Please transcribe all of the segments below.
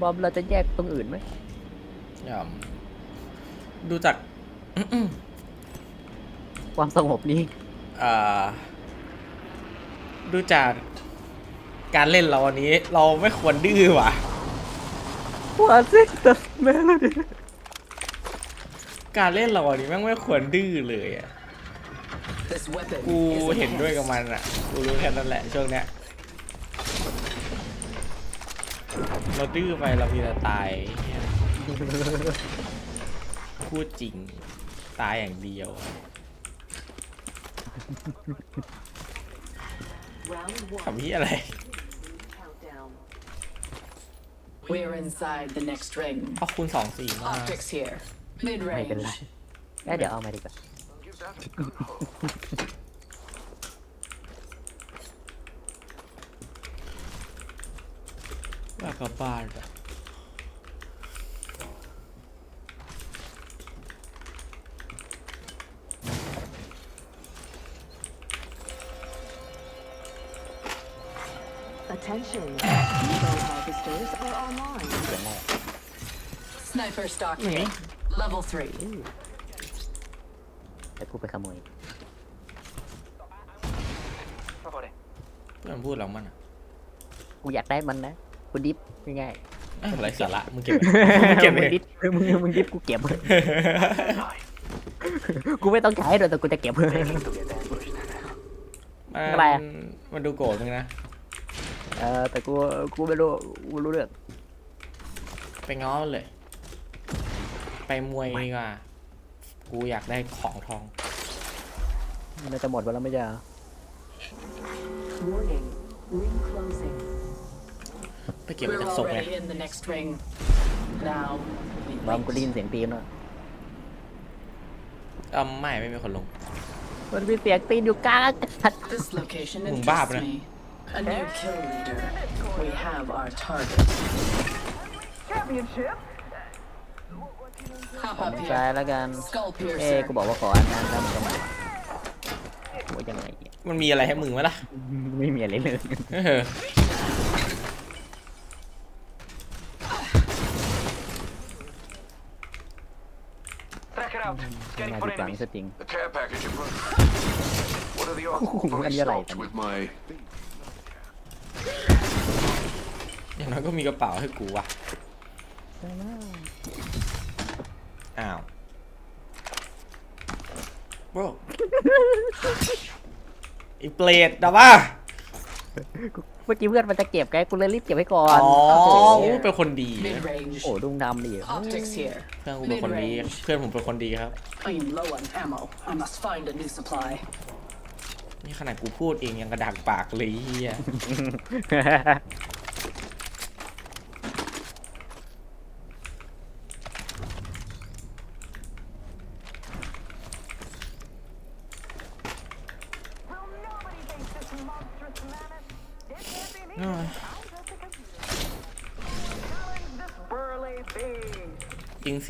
บอมเราจะแยกตรงอื่นไหมอย่าดูจากความสงบนี้อ่าดูจากการเล่นเราวันนี้ เราไม่ควรดื้อว่ะ หัวซิแต่แม่เลยดิการเล่นเราวันนี้แม่งไม่ควรดื้อเลยอะ This weapon กู is เห็นด้วย enhanced. กับมันอะ กูรู้แค่นั้นแหละช่วงเนี้ย เราดื้อไปเรามีแต่ตายเหี้ยพูดจริง ตายอย่างเดียว Round one. ทำที่อะไร Countdown. We're inside the next ring. เอาคูณสองสี่มา Optics here. ไม่เป็นไร Mid-range. เอ้ยเดี๋ยวเอามาดีกว่าอยาก กลับบ้านอะ Attention, Evo harvesters are online. เสียงแรก Sniper stock Mhm. here. Level three. แต่กูไปขโมย เพื่อนพูดแล้วมันอะ กูอยากได้มันนะ กูดิฟง่ายเอ้ยอะไรสาระมึงเก็บๆมึงเก็บมึเลงยดิฟมึงมึงดิฟกูเก็บ กูไม่ต้องใช้ด้วยแต่กูจะเก็บมันอะไรอะ มันดูโกรธมึงนะ เออแต่กูกูไม่รู้กูรู้เรื่องไปง้อมันเลย ไปมวยดีกว่า กูอยากได้ของทอง มันจะหมดไปแล้วไม่ใช่เหรอ Warning, ring closing. ไปเก็บ We're มาจากศพไง already in the next ring. Now, we บอมกูได้ wait. ยินเสียงตีนว่ะเออไม่ไม่มีคนลง มันมีเสียงตีนอยู่กลางอากาศ This location Mùng ba interests bữa nay. me. A new kill leader. We have our target. Hop up ใช่ here. แล้วกัน Skull เอ้ย piercer. กูบอกว่าขออันนั้นแล้วมันก็มาโอ้ยยังไงเนี่ยมันมีอะไรให้มึงไหมล่ะ ไม่มีอะไรเลย เออ Track it out. มา Scanning ดี for กว่า enemies. ซะจริง The care package in front. What are the odds? Ooh, Fully anh nhớ lại stocked tao. with my อย่างน้อยก็มีกระเป๋าให้กูว่ะอ้าวโบรอีเปรตนะว่าเมื่อกี้เพื่อนมันจะเก็บไงกูเลยรีบเก็บไว้ก่ออ๋นอโอ้โหอู้เป็นคนดี Mid-range. โอ้ดุงดำดิ Optics here. เพื่อนกูเป็นคนดี เพื่อนผมเป็นคนดีครับ I am low on ammo. I must find a new supply. นี่ขนาดกูพูดเองยังกระดักปากเลยเฮีย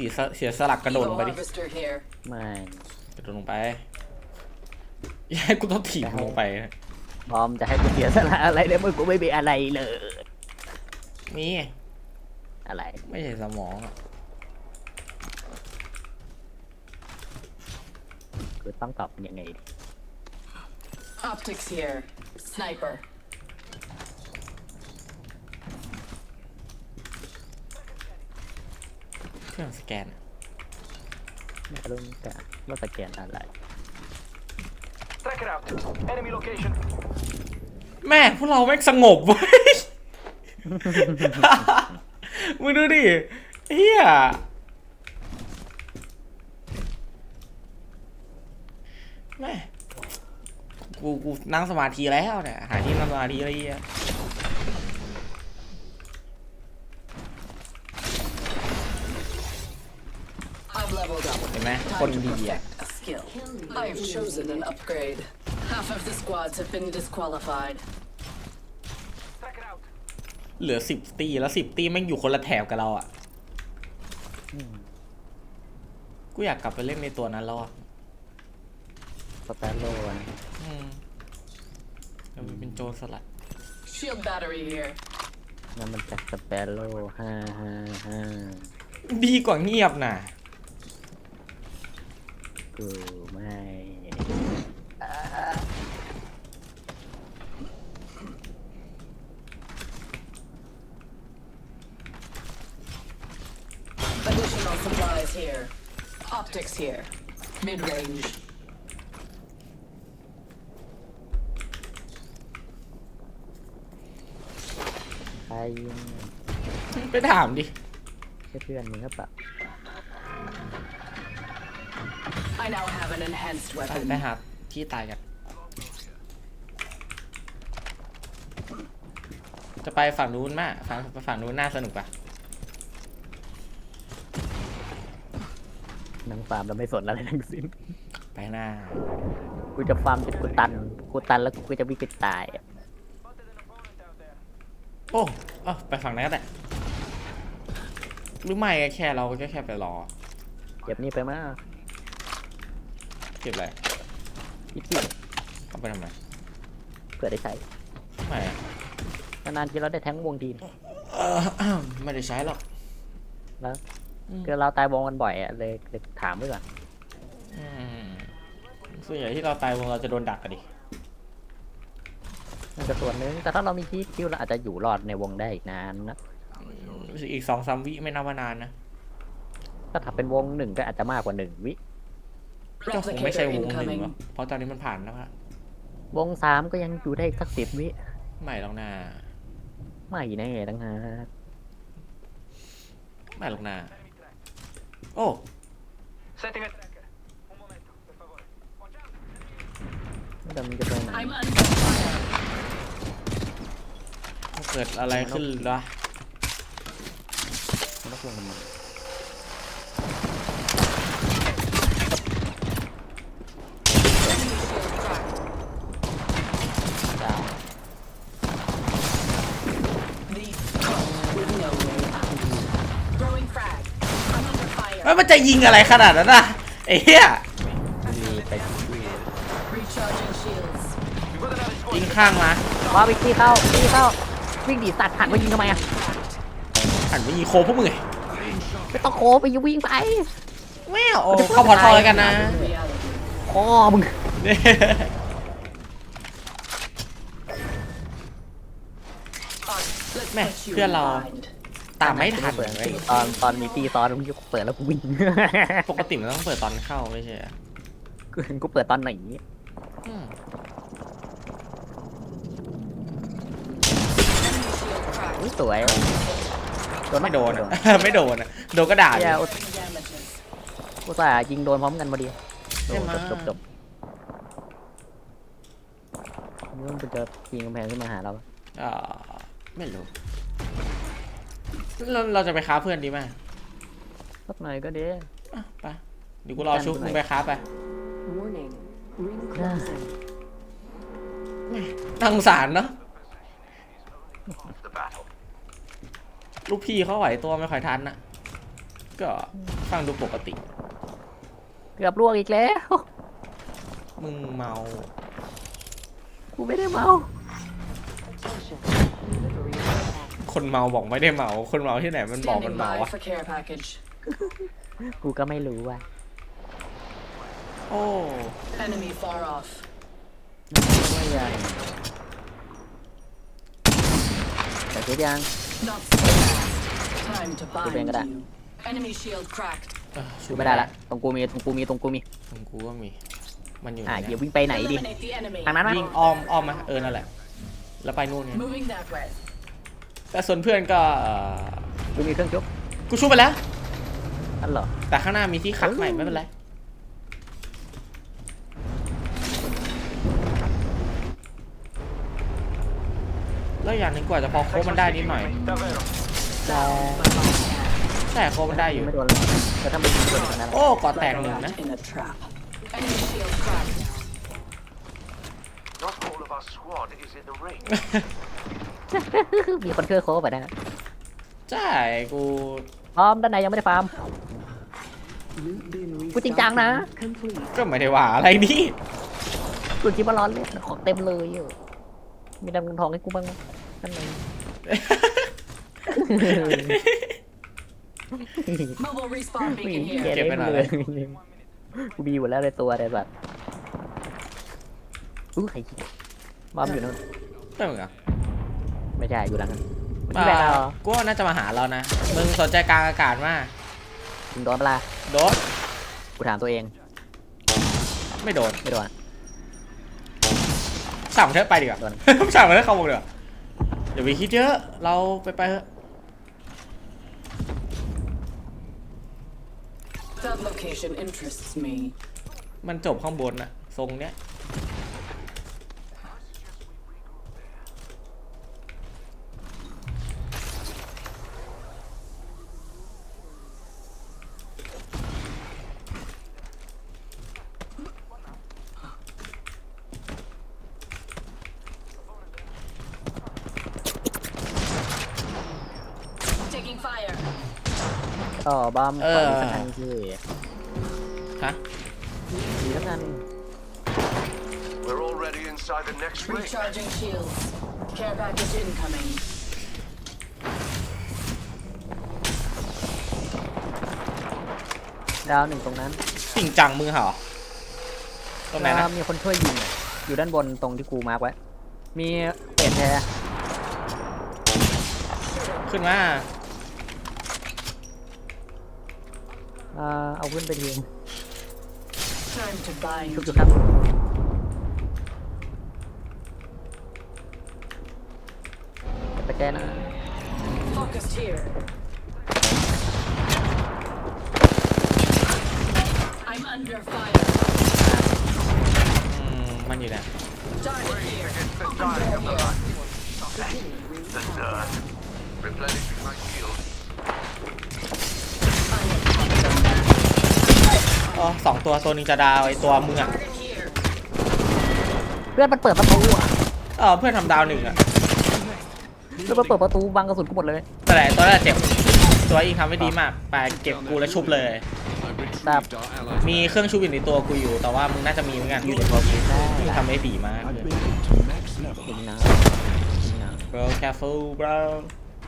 สียสเสียสลักกระโดดล Evo งไปดิ harvester here. ไม่กระโดดลงไปอย่าให้กูต้องถีบมึงลงไปนะบอมจะให้กูเสียสละอะไรเนี่ยมึงกูไม่มีอะไรเลยมีอะไร ไม่ใช่สมองอะกูต้องตอบยังไงดี Optics here. Sniper. เค รื่องสแกนอะไม่รู้แต่ว่าสแกนอะไร Track it out. Enemy location. แม่พวกเราแม่งสงบเว้ย มึงดูดิเฮียแม่กูกูนั่งสมาธิแล้วเนี่ยหาที่นั่งสมาธิอะไรเงี้ย leveled up. เห็นไหมคน Time to ดีอะ perfect a skill. I've chosen an upgrade. Half of the squads have been disqualified. Track it out. เหลือสิบตีแล้วสิบตีแม่งอยู่คนละแถบกับเราอะกูอยากกลับไปเล่นในตัวนั้นแล้วอะสแตนโลนอืมแล้วมันเป็นโจรสลัด Shield battery here. นั่นมันจากสเปโร่ห้าห้าห้าดีกว่าเงียบน่ะ กูไม่ Additional supplies here. Optics here. Mid range. ใครยิงไปถามดิใช่เพื่อนมึงครับปะ I now have an enhanced ไป weapon. ไปหาที่ตายกัน จะไปฝั่งนู้นมากฝั่งฝั่งนู้นน่าสนุกปะนังฟาร์มเราไม่สนอะไรทั้งสิ้น ไปหน้า กูจะฟาร์มจนกูตัน กูตันแล้วกูจะวิ่งไปตายอะโอ้เออไปฝั่งนั้นก็ได้หรือไม่ก็แค่เราก็แค่ไปรอ เก็บนี่ไปมา เก็บอะไรพี่ที่เอาไปทำไมเผื่อได้ใช้ไม่อะนานๆทีเราได้แทงวงทีนเออไม่ได้ใช้หรอกแล้วอืมคือเราตายวงกันบ่อยอะเลยเลยถามไว้ก่อนอืมส่วนใหญ่ที่เราตายวงเราจะโดนดักกันดิมันก็ส่วนนึงแต่ถ้าเรามีชีสคิวเราอาจจะอยู่รอดในวงได้อีกนานนะอีกสองสามวิไม่นับว่านานนะถ้าถับเป็นวงหนึ่งก็อาจจะมากกว่าหนึ่งวิ ก็คงไม่ใช่ Replicator วงหนึ่งหร incoming. อกเพราะตอนนี้มันผ่านแล้วอะวงสามก็ยังอยู่ได้อีกสักสิบวิไม่หรอกนาไม่แน่ตั้งหากไม่หรอกนาโอ้ Setting a tracker. Un momento, per favore. Watch out. แต่มันจะไปไหน I'm under fire. เกิดอะไรขึ้นวะมันต้องวงมันมาดาว The caught with no way out. Throwing frag. I'm under เอ้ย fire. มันจะยิงอะไรขนาดนั้นอะไอ้เหี้ยมีไปที่ Recharging shields. We've got another squad. ยิงข้างมาว้าวิกกี้เข้าวิกกี้เข้าวิ่งดีสัตว์หันมายิงทำไมอะหันไปยิงโคพวกมึงไงไม่ต้องโคไปยิงวิ่งไปแมวโอ้เข้าพอทอเลยกันนะ Reality. พ่อมึง Let's Mẹ, put you kia in là- bind. ตามไม่ทันเปิดเลยตอนตอนมีตีตอนมึงจะเปิดแล้วกูวิ่ง ปกติมันต้องเปิดตอนเข้าไม่ใช่เหรอกูเห็นกูเปิดตอนไหนอืม อุ๊ยสวยโดนไม่โดนอะ ไม่โดนอะโดนก็ด่าอยู่เดี๋ยว Damages. กูส่าห์ยิงโดนพร้อมกันพอดีใช่ไหม จบจบจบมึงจะยิงกำแพงขึ้นมาหาเราอ่าไม่รู้ เราเราจะไปค้าเพื่อนดีไหมสักหน่อยก็ดีอะไปเดี๋ยวกูรอชุบมึงไปค้าไป Warning. Ring closing. น่าสงสารเนาะ The battle. ลูกพี่เขาไหวตัวไม่ค่อยทันน่ะ ก็ฟังดูปกติ เกือบล่วงอีกแล้ว มึงเมา กูไม่ได้เมา คนเมาบอกไม่ได้เมา คนเมาที่ไหนมันบอกมัน Standing เมา by วะ for care package. กูก็ไม่รู้ว่าโอ้ Enemy far off. ว่ายังแต่คิดยัง Not so fast. Time to Tôi bên bind cái đạn. you. Enemy shield cracked. เออชูไม่ได้ละตรงกูมีตรงกูมีตรงกูมีตรงกูก็มี มันอยู่ไหนอะเนี่เดี๋ยวยวิ่งไปไหนดิ Eliminate the enemy. ทางนั้นมั้ย วิ่งอ้อมอ้อมมาเออนั่นแหละ แล้วไปนู่นไง Moving that way. แต่ส่วนเพื่อนก็เอ่อกูมีเครื่องชุบกูชุบไปแล้ว อันเหรอ แต่ข้างหน้ามีที่ขัดใหม่ไม่เป็นไรแล้วอย่างหนึงกว่าจะพอโค้งมันได้นิดหน่อย Davvero. แต่แต่โค้งมันได้อยู่ ไม่โดนเลยแต่ถ้ามันยิงโดนขนาดนั้นโอ้กอดแตกหนึ่งนะ In a trap. Enemy shield cracked. Not all of our squad is in the ring. มีคนเคลื่อนโค้งไปนะใช่กูพร้อมด้านในยังไม่ได้ฟาร์ม Loot bin กูจริงจังนะ restocking. Complete. ก็ไม่ได้ว่าอะไรนี่กูคิดว่าร้อนเลยของเต็มเลยอยู่มีดำเงินทองให้กูบ้างไหมนั่นเลย Mobile respawn ไม่ beacon เหี้ย here. เก็บไปหน่อยเลย กูมีอยู่แล้วในตัวเลยแบบอู้ใครยิงบอมอยู่นู่นไม่เหมือนกัน ไม่ใช่อยู่หลังนั้นอ่าที่แบกเรากูว่าน่าจะมาหาเรานะ มึงสนใจกลางอากาศมากมึงโดนเปะล่าโดนกูถามตัวเองไม่โดนไม่โดนอะสั่งเถอะไปดีกว่าโดน สั่งมาเถอะเข้าวงเดี๋ยวาอย่าไปคิดเยอะ เราไปไปเถอะ That location interests me. มันจบข้างบนอะทรงเนี้ย Taking fire. ก็บอมขออีกสักอันคือฮะอีกสักอัน We're already inside the next ring. Recharging shields. Care package incoming. ดาวหนึ่งตรงนั้นจริงจังมึงเหรอตรงไหนนะแล้วมีคนช่วยยิงอะอยู่ด้านบนตรงที่กูมาร์กไว้ มีเป็ดแท้ขึ้นมา เอ่อเอาขึ้นไปที Time to bind. ชุบอยู่ครับไปแก้นะ Focused here. I'm under fire. อืมมันอยู่เนี่ย อ๋อสองตัวตัวหนึงจะดาวไอตัวมึงอะ Target here. เพื่อนมันเปิดประตูอะเออเพื่อนทำดาวหนึ่งอะเพื่อนมันเปิดประตูบังกระสุนกูหมดเลยแต่ไหนตัวแรกเจ็บตัวอีกทำไม่ดีมากไปเก็บกูแล้วชุบเลย ครับมีเครื่องชุบอยู่ในตัวกูอยู่ แต่ว่ามึงน่าจะมีเหมือนกันอยู่ในตัวกูมึงทำได้ดีมากเลย ยิงนะยิงนะ bro careful bro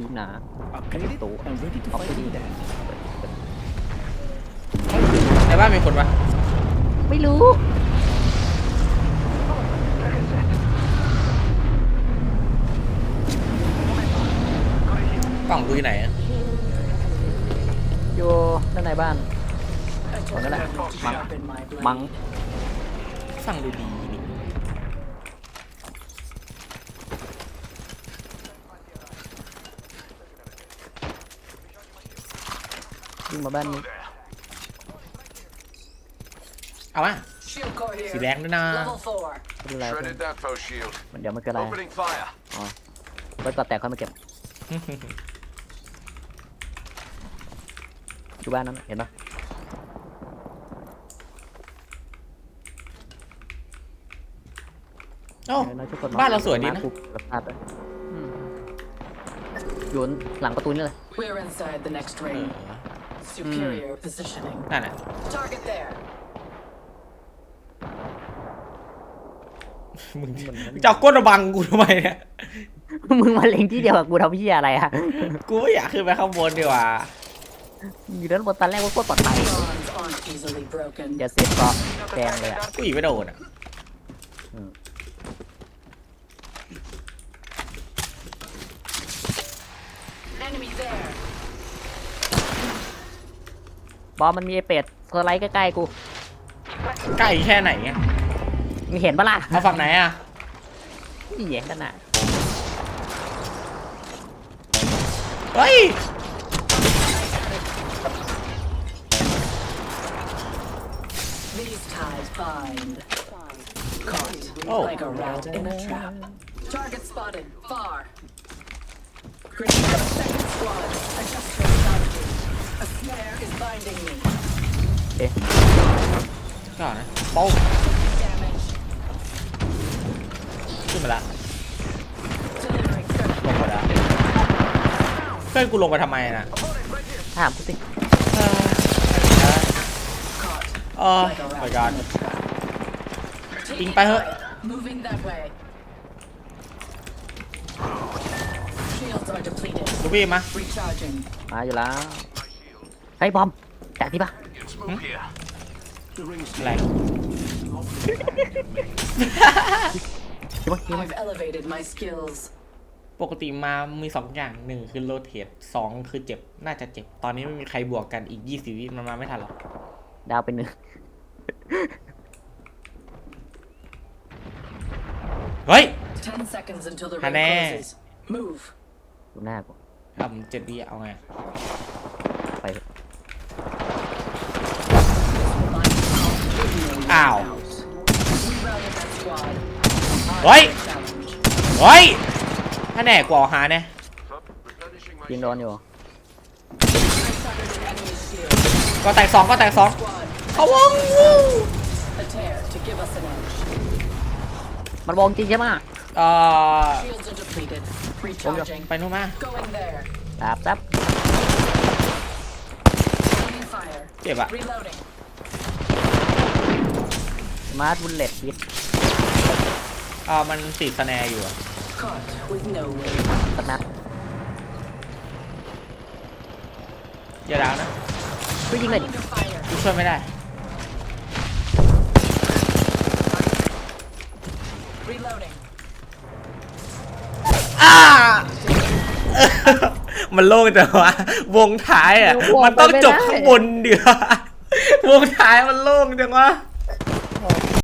ยิงนะประตูออกไปดีนะ ในบ้านมีคนปะไม่รู้ กล่องกูอยู่ไหนอะอยู่ด้านในบ้าน I told Wala. them to Mang- sharpen my blade. มังฟังดูดีนี่ยิงมาบ้านนี้ เอามา Shield core สี here. แดงด้วยนะ Level four. ไม่เป็นไรเพื่อน Shredded that foe shield. มันเดี๋ยวมันคืออะไร Opening fire. ไว้ก่อนแตกค่อยมาเก็บอยู่บ้านนั้นเห็นปะโอ้เห็นไหมทุกคนบ้านเราสวยดีนะมาปุ๊บรับภาพเลยอืมอยู่หลังประตูนี่เลย We're inside the next เอ ring. อ Superior positioning. นั่นน่ะ Target there. มึงจะเอาก้นมาบังกูทำไมเนี่ยมึงมาเล็งที่เดียวกับกูทำพี่อะไรอะกูไม่อยากขึ้นไปข้างบนดีกว่าอยู่ด้านบนตอนแรกว่าโคตรปลอดภัย Bonds aren't easily broken. อย่าเซฟเกาะแดงเลยอะกูอีกไม่โดนอะ Enemy there. บอมมันมีไอเป็ดสไลด์ใกล้ๆกู ใกล้แค่ไหนอะ มึงเห็นปะล่ะเอาฝั่งไหนอะนี่เห็นกันน่ะเฮ้ย These ties bind. Caught. Oh. Like a rat in a trap. Target spotted. Far. Grenade. Second squad. Adjust your strategy. A snare is binding me. ก่อนนะโป้ง Damage. ขึ้นมาละ Delivering ลงมาแล้วเพื่อนกูลงไปทำไมน่ะถามกูสิ Caught. เออ Like a ไป rat กัน in a trap. Ting Taking pa ho. fire. Moving that way. Shields are depleted. กูพี่มา Recharging. มาอยู่แล้วไอ้ยบอมแตกที่ปะ Smoke here. อะไรที่ ปะที่ปะ I've elevated my skills. ปกติมามีสองอย่างหนึ่งคือโรเทตสองคือเจ็บ น่าจะเจ็บ ตอนนี้ไม่มีใครบวกกันอีกยี่สิบวิมันมาไม่ทันหรอก ดาวเป็นหนึ่งเฮ้ย Ten seconds until the ring Hane. closes. Move. ดูหน้ากูทำเจ็ดวิเอาไง ไปเถอะ Ow. เฮ้ย Challenge. เฮ้ยถ้าแน่กว่าหาเนี่ย Replenishing my ยิงโดนอยู่ I shattered an enemy's shield. ก็แตกสองก็แตกสอง Squad. เขาวง A tear to give us an edge. มันวงจริงใช่ปะเอ่อ Shields are depleted. Recharging. ไปนู่นมา Going there. แป๊บแป๊บ Opening fire. เจ็บอะ Reloading. มาร์ทบุลเลตฮิตเอ่อมันติดสแนร์อยู่อะ Caught with no way. สนับอย่าดาวนะช่วยยิงเลยดิ Under fire. กูช่วยไม่ได้ Reloading. อ้า มันโล่งจังวะวงท้ายอะ มันต้องจบข้างบนเดียววงท้ายมันโล่งจังวะ